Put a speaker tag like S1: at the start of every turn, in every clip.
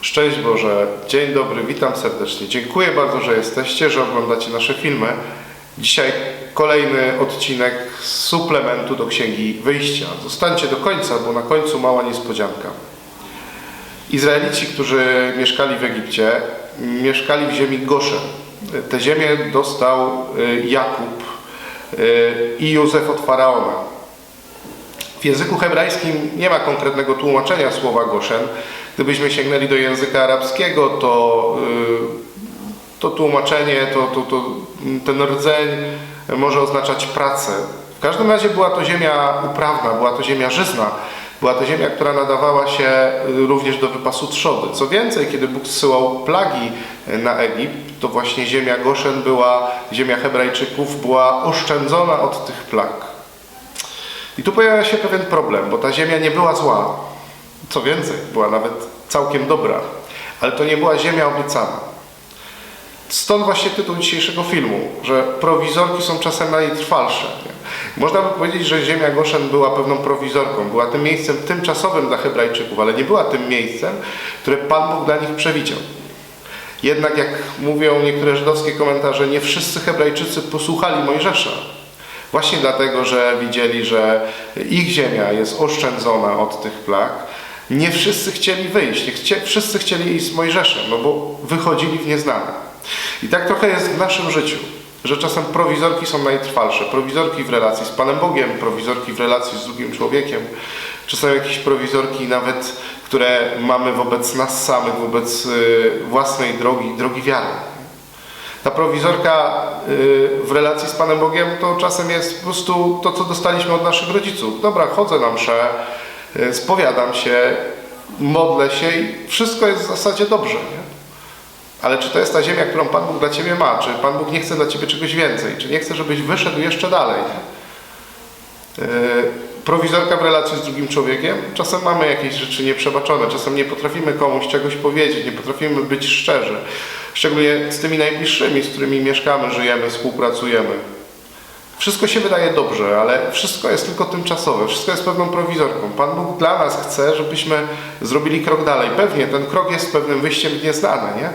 S1: Szczęść Boże, dzień dobry, witam serdecznie. Dziękuję bardzo, że jesteście, że oglądacie nasze filmy. Dzisiaj kolejny odcinek z suplementu do Księgi Wyjścia. Zostańcie do końca, bo na końcu mała niespodzianka. Izraelici, którzy mieszkali w Egipcie, mieszkali w ziemi Goszen. Tę ziemię dostał y, Jakub y, i Józef od Faraona. W języku hebrajskim nie ma konkretnego tłumaczenia słowa Goszen. Gdybyśmy sięgnęli do języka arabskiego, to, y, to tłumaczenie, to, to, to, ten rdzeń może oznaczać pracę. W każdym razie była to ziemia uprawna, była to ziemia żyzna. Była to ziemia, która nadawała się y, również do wypasu trzody. Co więcej, kiedy Bóg zsyłał plagi na Egipt, to właśnie ziemia Goszen była, ziemia Hebrajczyków była oszczędzona od tych plag. I tu pojawia się pewien problem, bo ta ziemia nie była zła. Co więcej, była nawet całkiem dobra, ale to nie była ziemia obiecana. Stąd właśnie tytuł dzisiejszego filmu, że prowizorki są czasem najtrwalsze. Nie? Można by powiedzieć, że ziemia Goszen była pewną prowizorką, była tym miejscem tymczasowym dla Hebrajczyków, ale nie była tym miejscem, które Pan Bóg dla nich przewidział. Jednak, jak mówią niektóre żydowskie komentarze, nie wszyscy Hebrajczycy posłuchali Mojżesza. Właśnie dlatego, że widzieli, że ich ziemia jest oszczędzona od tych plag. Nie wszyscy chcieli wyjść, nie chcie, wszyscy chcieli iść z Mojżeszem, no bo wychodzili w nieznane. I tak trochę jest w naszym życiu, że czasem prowizorki są najtrwalsze. Prowizorki w relacji z Panem Bogiem, prowizorki w relacji z drugim człowiekiem, czasem jakieś prowizorki nawet, które mamy wobec nas samych, wobec y, własnej drogi, drogi wiary. Ta prowizorka y, w relacji z Panem Bogiem to czasem jest po prostu to, co dostaliśmy od naszych rodziców. Dobra, chodzę na mszę, y, spowiadam się, modlę się i wszystko jest w zasadzie dobrze. Nie? Ale czy to jest ta ziemia, którą Pan Bóg dla Ciebie ma? Czy Pan Bóg nie chce dla Ciebie czegoś więcej? Czy nie chce, żebyś wyszedł jeszcze dalej? Yy, prowizorka w relacji z drugim człowiekiem. Czasem mamy jakieś rzeczy nieprzebaczone, czasem nie potrafimy komuś czegoś powiedzieć, nie potrafimy być szczerzy. Szczególnie z tymi najbliższymi, z którymi mieszkamy, żyjemy, współpracujemy. Wszystko się wydaje dobrze, ale wszystko jest tylko tymczasowe, wszystko jest pewną prowizorką. Pan Bóg dla nas chce, żebyśmy zrobili krok dalej. Pewnie ten krok jest pewnym wyjściem w nieznane, nie?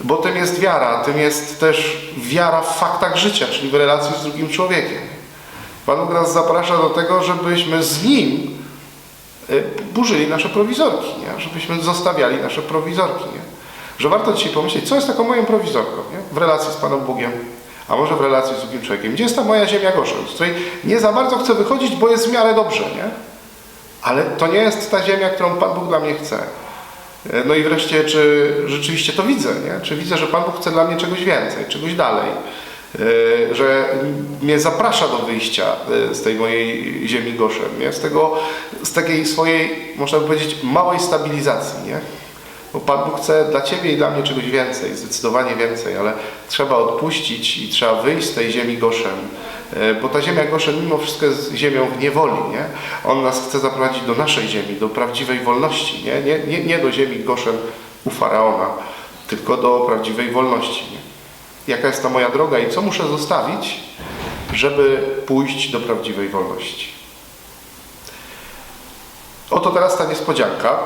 S1: Bo tym jest wiara, tym jest też wiara w faktach życia, czyli w relacji z drugim człowiekiem. Pan Bóg nas zaprasza do tego, żebyśmy z Nim y, burzyli nasze prowizorki, nie? żebyśmy zostawiali nasze prowizorki. Nie? Że warto dzisiaj pomyśleć, co jest taką moją prowizorką nie? w relacji z Panem Bogiem, a może w relacji z drugim człowiekiem. Gdzie jest ta moja ziemia Goszen, z której nie za bardzo chcę wychodzić, bo jest w miarę dobrze, nie? Ale to nie jest ta ziemia, którą Pan Bóg dla mnie chce. No i wreszcie, czy rzeczywiście to widzę, nie? Czy widzę, że Pan Bóg chce dla mnie czegoś więcej, czegoś dalej, Yy, że mnie zaprasza do wyjścia yy, z tej mojej ziemi Goszen, nie? Z, tego, z takiej swojej, można by powiedzieć, małej stabilizacji, nie? Bo Pan Bóg chce dla Ciebie i dla mnie czegoś więcej, zdecydowanie więcej, ale trzeba odpuścić i trzeba wyjść z tej ziemi Goszen. Yy, Bo ta ziemia Goszen mimo wszystko jest ziemią w niewoli, nie? On nas chce zaprowadzić do naszej ziemi, do prawdziwej wolności, nie? Nie, nie, nie do ziemi Goszen u Faraona, tylko do prawdziwej wolności, nie? Jaka jest ta moja droga i co muszę zostawić, żeby pójść do prawdziwej wolności. Oto teraz ta niespodzianka.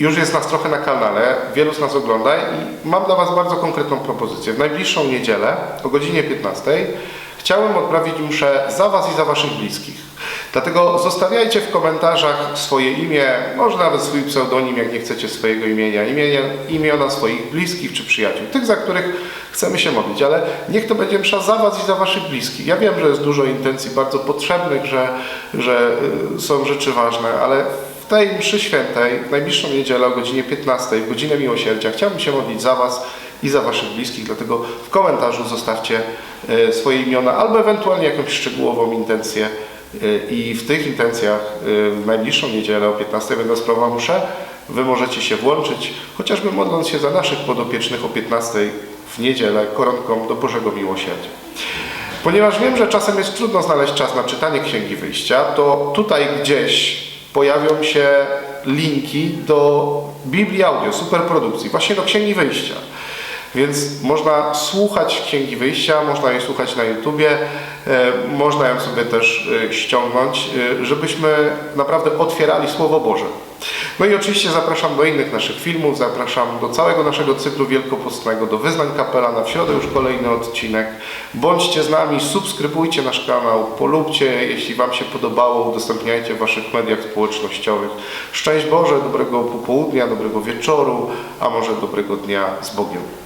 S1: Już jest nas trochę na kanale, wielu z nas ogląda i mam dla Was bardzo konkretną propozycję. W najbliższą niedzielę o godzinie 15 chciałem odprawić mszę za Was i za Waszych bliskich. Dlatego zostawiajcie w komentarzach swoje imię, może nawet swój pseudonim, jak nie chcecie swojego imienia, imienia imiona swoich bliskich czy przyjaciół, tych, za których chcemy się modlić, ale niech to będzie msza za Was i za Waszych bliskich. Ja wiem, że jest dużo intencji bardzo potrzebnych, że, że y, są rzeczy ważne, ale tej mszy świętej, w najbliższą niedzielę o godzinie 15, w godzinę miłosierdzia, chciałbym się modlić za Was i za Waszych bliskich, dlatego w komentarzu zostawcie y, swoje imiona albo ewentualnie jakąś szczegółową intencję y, i w tych intencjach y, w najbliższą niedzielę o 15 będę sprawował mszę. Wy możecie się włączyć, chociażby modląc się za naszych podopiecznych o 15 w niedzielę koronką do Bożego Miłosierdzia. Ponieważ wiem, że czasem jest trudno znaleźć czas na czytanie Księgi Wyjścia, to tutaj gdzieś pojawią się linki do Biblii Audio, superprodukcji, właśnie do Księgi Wyjścia. Więc można słuchać Księgi Wyjścia, można jej słuchać na YouTubie, e, można ją sobie też e, ściągnąć, e, żebyśmy naprawdę otwierali Słowo Boże. No i oczywiście zapraszam do innych naszych filmów, zapraszam do całego naszego cyklu wielkopostnego, do Wyznań Kapelana. W środę już kolejny odcinek. Bądźcie z nami, subskrybujcie nasz kanał, polubcie, jeśli Wam się podobało, udostępniajcie w Waszych mediach społecznościowych. Szczęść Boże, dobrego popołudnia, dobrego wieczoru, a może dobrego dnia z Bogiem.